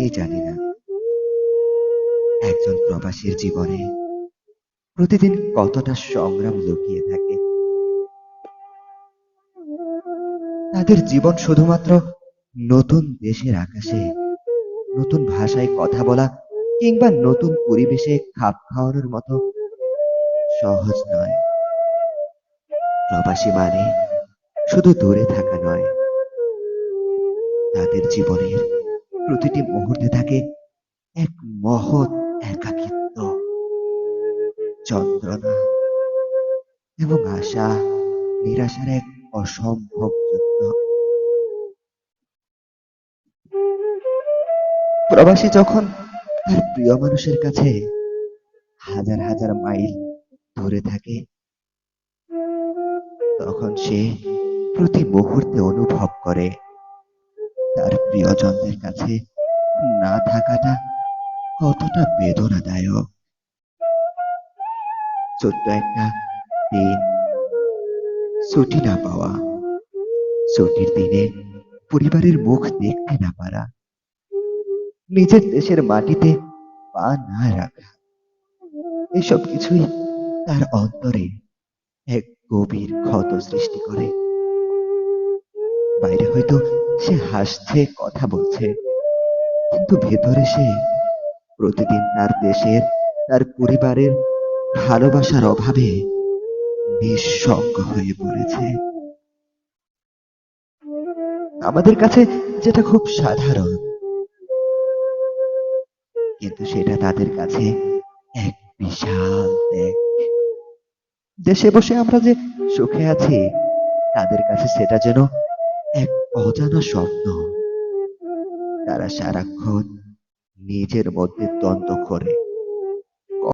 অনেকেই জানি না। একজন প্রবাসীর জীবনে প্রতিদিন কতটা সংগ্রাম লুকিয়ে থাকে। তাদের জীবন শুধুমাত্র নতুন দেশের আকাশে, নতুন ভাষায় কথা বলা কিংবা নতুন পরিবেশে খাপ খাওয়ানোর মতো সহজ নয়। প্রবাসী মানে শুধু দূরে থাকা নয়, তাদের জীবনের প্রতিটি মুহূর্তে থাকে এক মহৎ একাকিত্ব, যন্ত্রণা এবং আশা, নিরাশার এক অসম্ভব যুদ্ধ প্রবাসী যখন তার প্রিয় মানুষের কাছে হাজার হাজার মাইল দূরে থাকে, তখন সে প্রতি মুহূর্তে অনুভব করে তার প্রিয়জনদের কাছে না থাকাটা কতটা বেদনাদায়ক। ছোট্ট একটা দিন ছুটি না পাওয়া, ছুটির দিনে পরিবারের মুখ দেখতে না পারা, নিজের দেশের মাটিতে পা না রাখা, এসব কিছুই তার অন্তরে এক গভীর ক্ষত সৃষ্টি করে। বাইরে হয়তো সে হাসছে, কথা বলছে। কিন্তু ভেতরে সে প্রতিদিন তার দেশের, তার পরিবারের ভালোবাসার অভাবে নিঃসঙ্গ হয়ে পড়েছে। আমাদের কাছে যেটা খুব সাধারণ। কিন্তু সেটা তাদের কাছে এক বিশাল দেশে বসে আমরা যে সুখে আছি, তাদের কাছে সেটা যেন এক অজানা স্বপ্ন। তারা সারাক্ষণ নিজের মধ্যে দ্বন্দ্ব করে।